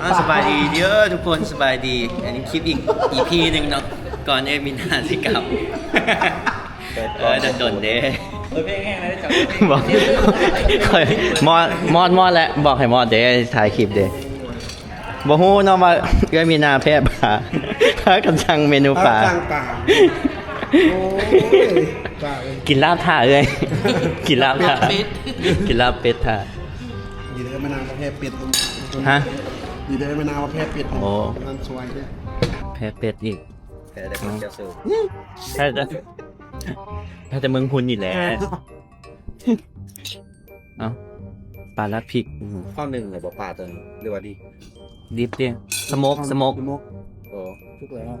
อ่าสบายดีเยอะทุกคนสบายดี อันนี้คลิปอีกอีพีหนึ่งเนาะก่อนเอมินาสิกลับเออดันดนเด้เออเพลงแห้งเลยจับบอกคอยมอดมอดมอดแล้วบอกให้มอดเด้ถ่ายคลิปเด้บ่ฮู้เนาะว่าเอมินาแพ้ปลาพากันสั่งเมนูปลาต่างต่างโอ้ยตายกินลาบท่าเอ้ยกินลาบท่ากินลาบเป็ดท่าดีเลยมะนาวประเภทเป็ดฮะ ดีเลยมะนาวประเภทเป็ดโอ้ นั่นสวยเนี่ยแพ้เป็ดอีกแค่ได้คนเจ้าสูบแพ้จะแพ้จะเมืองคุณอีกแหล้วเอ้าปลาลัดพริกอื้อหือข้อหนึ่งเลยบอกป่าตัวนี้หรือว่าดีดิบเดียสโมกสโมกสโมกโอ้ทุกแล้ว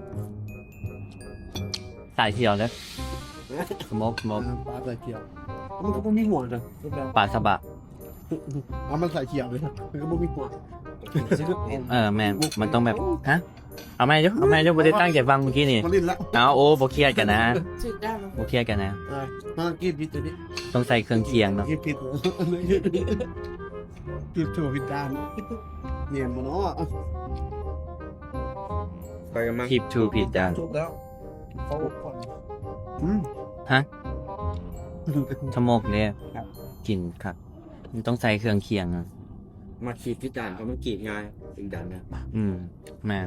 สายเขียวเลยสโมกสโมกปลาใส่เขียวมันก็ไม่มีหัวนะทุกแล้วปลาสบะเอามันใส่เขียวเลยมันก็ไม่มีหัว เออแม่งมันต้องแบบฮะเอาไหมยุเอาไหมยุบ่ได้ตั้งใจฟังเมื่อกี้นี่มาลิ้นละเอาโอ้บ่เครียดกันนะสึกได้ไหมบ่เครียดกันนะเออมากินพิษตัวนี้ต้องใส่เครื่องเคียงเนาะกินพิษกินถั่วพิษดานเนียนมาเนาะไปกันมั้งคลิปทูผิดจานจบแล้วเขาก่อนอืมฮะสโมกเนี่ยกินครับมันต้องใส่เครื่องเคียงอะ มาขีดที่ด่านเพราะมันกรีดง่ายอีกด่านเนี่ยอืมแม่ง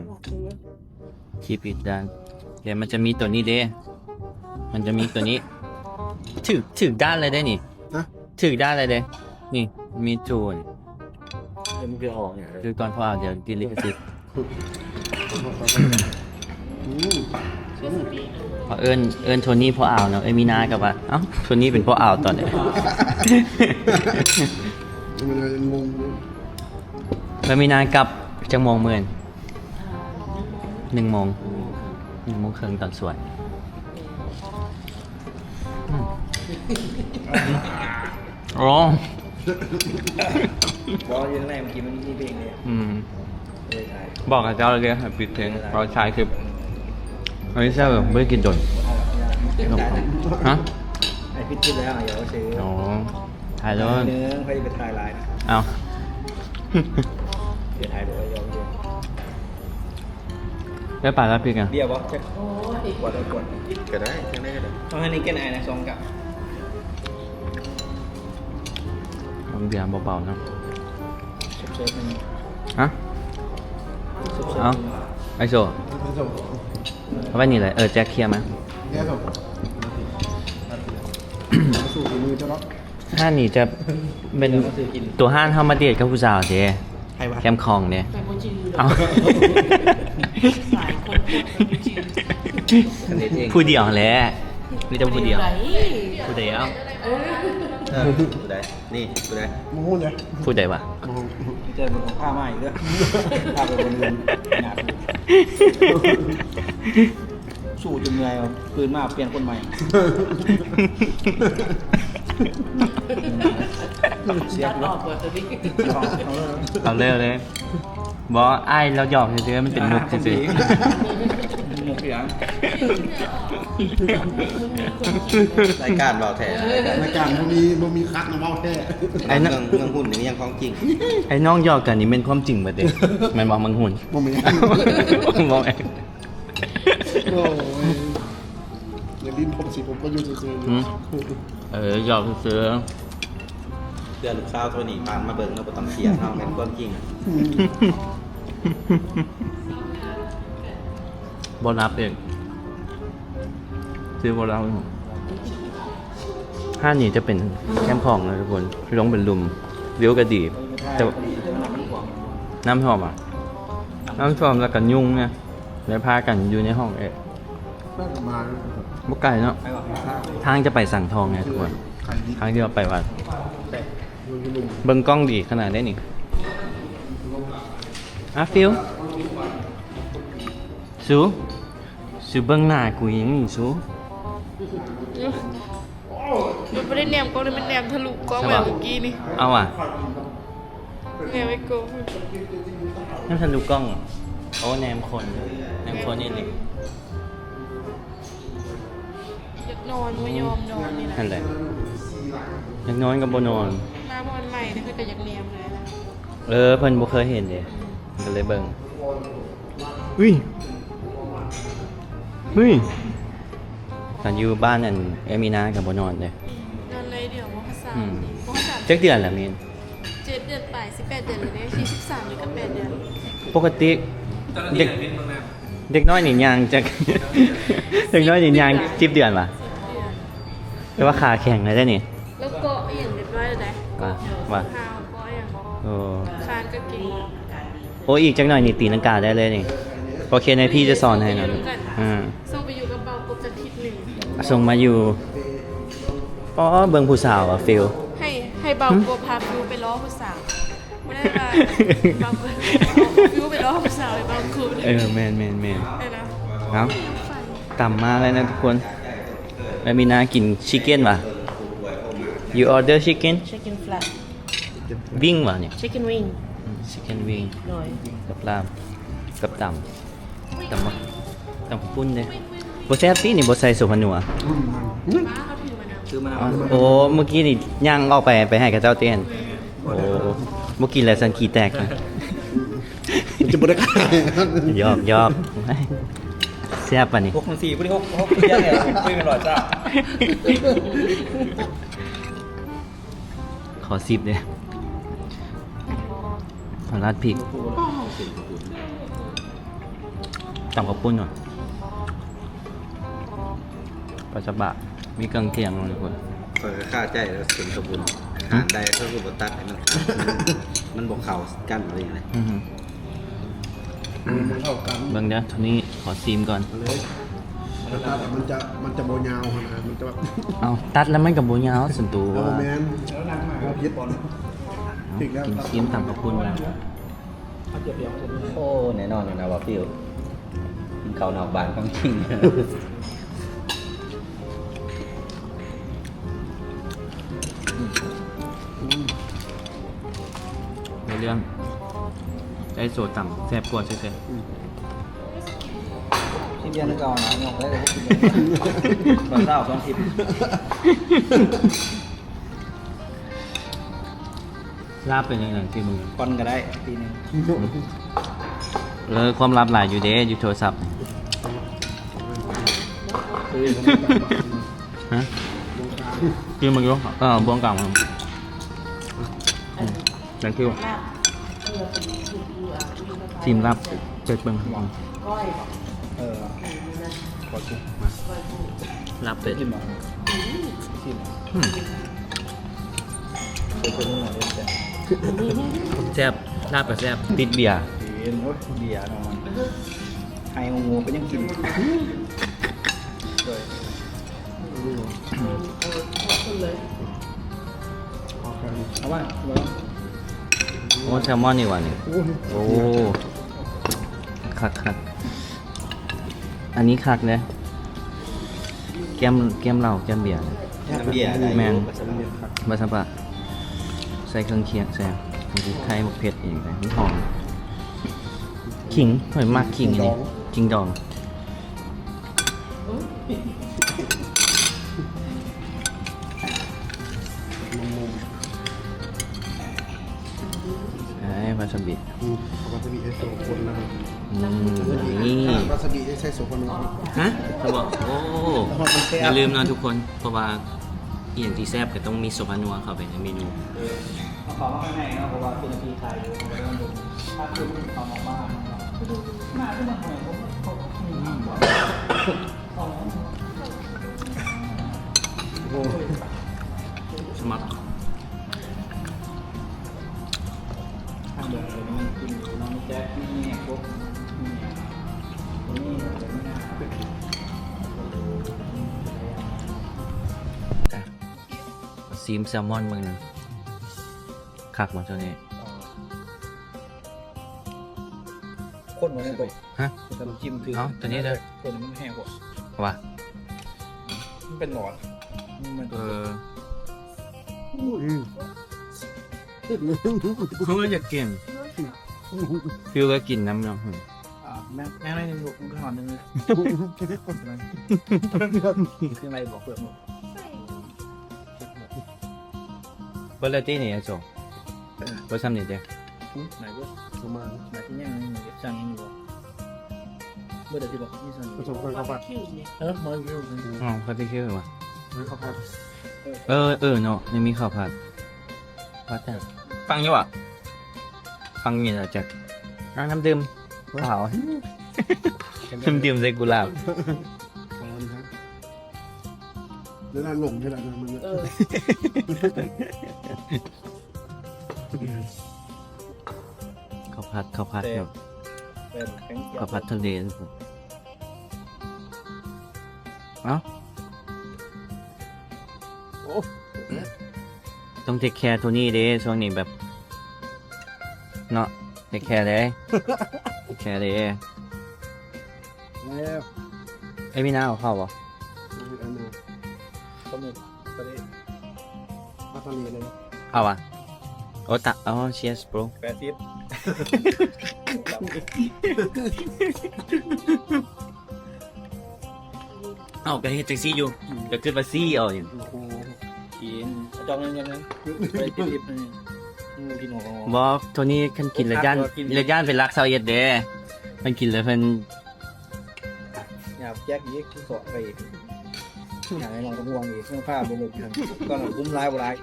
คลิปผิดจานเดี๋ยวมันจะมีตัวนี้เด้ มันจะมีตัวนี้ ถือถือด้านเลยได้นี่นะถือด้านเลยเด้ นี่มีจูนเดี๋ยวมันจะออกเนี่ยคือก่อนพอเอาเดี๋ยวดิลิขสิทธิ์อืมพอเอิญเอิญโทนี่พออ่าวเนาะเอ้ยมีนากับว่าเอ้าโทนี่เป็นพออ่าวตอนเนี้ย มันเลยงง แล้วมีนากับจังโมงเมื่อนหนึ่งโมงหนึ่งโมงครึ่งตอนสวยอืมอ๋อบอกว่ายังไงเมื่อกี้มันมีเพลงเนี่ยอืมเลยถ่ายบอกกับเจ้าเลยครับปิดเพลงเราใช้คืออันนี้เจ้าไม่ได้กินจนฮะไอพิษที่แล้วอย่าเอาซื้ออ๋อถ่ายแล้วเนื้อใครจะไปถ่ายไลน์นะเอา เดี๋ยวถ่ายบอกว่ายอมเดียวได้ปลาแล้วพี่กันเบียร์บอกจะกดได้กดก็ได้แค่ไหนก็ได้ตอนนี้แกนไอนะสองกับผมเบียร์เบาๆนะเชิญมันฮะเอาไอโซไม่จบเอาไว้นี่เลยเออแจ็คเคลียร์ไหมแค่จบสูตรมือจะล็อกห้านนี่จะเป็นตัวห้านเข้ามาเดียดกับผู้สาวเด้ใค รวะ แคมคองเด้แต่คนจืดเอาสายคนคนจืดผู้เดียวแหละนี่จะผู้เดียวไหนผู้เดียวเออเออกูได้นี่กูได้มองหุ้นเลยผู้ใดวะมองเจอมึงของผ้าไหมาอีกด้วยผ้าไปบนเรือนงานสู้จนเหนื่อยเอาปืนมาเปลี่ยนคนใหม่ เสียตับดรออถกเปิดตัวนี้เอาเร็วเลยบอกไอ้ายเราหยอกเฉยๆมันเป็นมุกเฉยหมกอย่างรายการเบาแท้รายการมันมีมันมีคัดนะเมาแท้ไอ้เมืนั่อนงเมืองหุ่นนี่ยังของจริงไอ้น้องหยอกกันนี่เป็นความจริงปะเด็มันบอกมังหุ่นมันมีบอกเองโอ้ยอย่าลิ้นผมสิผมก็อยู่ซื่อหืมเออหยอกซื้อเดือนลูกสาวตัวนี้ผ่านมาเบิ่งแล้วบ่ต้องเสียเอาแม่นความจริงบอนับเองซื้อบอนับเองห้านนี้จะเป็นแคมป์ของนะทุกคนลงเป็นลุมเลี้ยวกระดีบแต่น้ำท่วมอะ น้ำท่วมแล้วกันยุ่งไงเลยพากันอยู่ในห้องเอ๊ะบุกไก่เนาะทางจะไปสั่งทองไงทุกคนทางที่เราไปวัด เบิ้งกล้องดีขนาดได้นี่อะฟิวสูสูเบิ้งหน้ากูยังนี่สูมันไม่ได้แนมกล้องเลยมันแนมทะลุกล้องแบบเมื่อกี้นี่เอาอะแนมไม่กล้องนั่นทะลุกล้องโอ้แนมคนแนมคนนี่เลยอยากนอนไม่ยอมนอนนี่นะนั่นแหละอยังนอนกับบนอน เลยนะเออเพิ่นบ่เคยเห็นเด้ก็เลยเบิ่งอุ้ยเฮ้ยตอนอยู่บ้านนั่นเอมินากับบนอนเลยนั่นเลยเดี๋ยวมภาษาอืมมภาษาจักเดือนละมีนเจ็ดเดือนไปสิบแปดเดือนเลยเนี่ยที่สิบสามหรือกับแปดเดือนปกติเด็กเด็กน้อยนี่ยางจากเด็กน้อยนี่ยางสิบเดือนป่ะสิบเดือน แปลว่าขาแข็งเลยได้นี่แล้วก็อย่างเรียบร้อยเลยนะว่าว่า ข้าวก็อย่าง โอ้คานก็เก่งโอ้อีกจักหน่อยนี่ตีลังกาได้เลยนี่โอเคในพี่จะสอนให้นะอ่าส่งไปอยู่กับเบาปุ๊บจะทิศหนึ่งส่งมาอยู่อ๋อเบิ่งผู้สาวอะฟิลให้ให้เบากบพาฟิวไปล้อผู้สาวไม่ได้ว่าเบากบเอาฟิวไปล้อผู้สาวไปเบาคูดเออแมนแมนแมนเออนะครับต่ำมากเลยนะทุกคน แล้วมีน้ากินชิคเก้นป่ะ you order chicken chicken flat วิ่งว่ะเนี่ย chicken wing ชิคเก้นวิ่งหน่อยกับลาบกับต่ำต่ำมาต่ำข้าวปุ้นเลยบแซ่บตีนี่บใส่สุพรรณนัวป้าเขาถือมานะซื้อมาอ๋อโอ้เมื่อกี้นี่ย่างออกไปไปให้กับเจ้าเต้นโอ้เมื่อกี้แหละสันขีแตกนะมันจะบริการยอกยอกแซ่บป่ะนี่หกพันสี่พวกนี้หกหกเยอะเนี่ยคุยเป็นร้อยเจ้าขอสิบเลยขอ ราดพริกตำข้าวปุ้นหน่อยปลาจะบะ มีเครื่องเคียงเลยทุกคนคอยก็ค่าใจแล้วเสียงสมบูรณ์หารใดเขาคือบตัดให้มัน มันบอกเข่ากันอะไรอย่างเงี้ยอื้อหือมันเท่ากันเบิ่งเด้อทีนี้ขอซีมก่อนเลยแต่ตัดอะมันจะมันจะโบยาวขนาดมันจะแบบเอาตัดแล้วมันกับโบยาวส่วนตัว เอาแมนเอาพิษ ถึงแล้วกินซีมตำข้าวปุ้นแล้วโอ้แน่นอนนะว่าฟิวกินเขาวนอกบ้านของจริง ในเรื่องได้โซต่ำแซ่บกว่าเซ่บที่เบียร์นึกเอานะงงได้เลยตอนเช้าสองทิพย์ ลาบเป็นยังไงที่มึงคอนก็ได้ทีนึงเลยความลับหลายอยู่เด้อยู่โทรศัพท์ฮะกินมึงยกเออบวงกลางมึงแ thank you ทีมรับเจ็ดเบิ้งเออขอชิมรับเป็ดชิมหน่อยชิมอืมเป็ นคนหน่อยเด็ดแซ่บลาบกับแซ่บติดเบียร์เห็นโอ้ยเบียร์นอนไฮงูก็ยังกินเลยเอากันเอาว่าเอาว่าโอ้แซลมอนนี่หว่านี่โอ้ยโอ้คักคักอันนี้คักเนี่ยแก้มแก้มเหล้าแก้มเบียร์น้ำเบียร์ได้แมนผสมเบียร์ครับบาสบะ ใส่เครื่องเคียงแซ่บมันคือไทยมะเผ็ดอีกนะมันหอมขิงหอยมากขิงอันนี้ขิงดองไอ้วาซาบิอืมเอาวาซาบิให้โซคนแล้วครับอืมนี่วาซาบิให้ใช้โซคนนะครับฮะเขาบอกโอ้อย่าลืมนะทุกคนเพราะว่า อหย่างที่แซ่บก็ต้องมีสุพนัวเข้าไปในเมนูเอขอมาข้างในนะเพราะว่าเป็นนาทีไทยอยู่ไม่ต้องดูถ้าคุณเอาออกมาหน้าขึ้นมาหน่อยผมเขามีมากกว่าโอ้สมัครทางเดินเลยมันกินน้องแจ๊คนี่เนี่ยพวกนี่นนี้เดี๋ยวไม่น่า ซีมแซลมอนมึงหนึงคักมาตัวนี้ คนมันเลยฮะแต่น้ำจิ้มคือเอ้าตัวนี้เลย คนมันแห้งกว่าว่ามันเป็นหลอดมันเอออืมเขาก็อยากกินฟิวก็กินน้ำเนาะอ่าแม่แม่ไม่ได้ลูกมันก็หอนนึงเลยคืออะไรบอกเปลือกหมด เบอร์เลตี้นี่ไอ้โจเบอร์ซ้ำนี่เด้ไหนเว้ยประมาณไหนที่ยังมีสั่งอยู่บ่เมื่อเดี๋ยวที่บอกนี่สั่งผสมกันเข้าไปเออมาอยู่อ๋อเขาจะคิดว่าเฮ้ยข้าวผัดเออเออเนาะยังมีข้าวผัดว่าแต่ฟังอยู่อะฟังอยู่เหรอจ๊ะร้านน้ำดื่มเปล่าน้ำดื่มใส่กุหลาบ แล้วน่าหลงใช่ไหมนะมันเออข้าวผัดข้าวผัดครับเป็นแข็งข้าวผัดทะเลครับผมเอ้าโอ้ต้องเทคแคร์ตัวนี้เด้ช่วงนี้แบบเนาะเทคแคร์เลยเทคแคร์เลยแล้วไอ้ยพี่น้าเอาเข้าปะ เอาอะโอ้ตะอ๋อ cheers bro แปดสิบเอาก็เฮ็ดจังซี่อยู่ก็คือว่าซี่เอาอยู่โอ้โหกินจองเงินยังไงไปติดลิฟต์นี่งูกินหัวบ่ตัวนี้คันกินแล้วย่านกินแล้วย่านเป็นรักเซาเย็ดเด้มันกินแล้วเพิ่นอยากแยกยีกสอดไป อีกอยากให้ลองกระบวงอีกเสื้อผ้าบนรถกันก็หนังคุ้มร้ายบ่ร้าย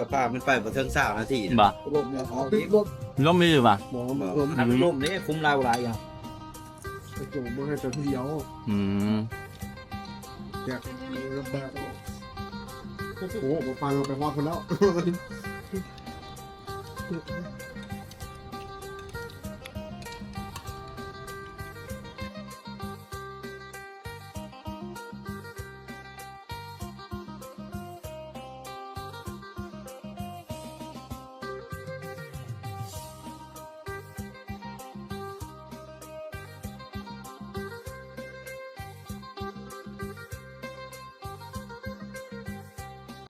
สภาพมันไปบ่เทิงสาวนาทีบ่ลมเนี่ยเอาอีกลมล้มไม่อยู่ป่ะมองมันรวมหันลมนี่คุ้มร้ายบ่ร้ายอะกระจกมันให้แต่เดียวอืมแกะแล้วแบบโอ้โหผมฟังเราไปฮอดคนแล้ว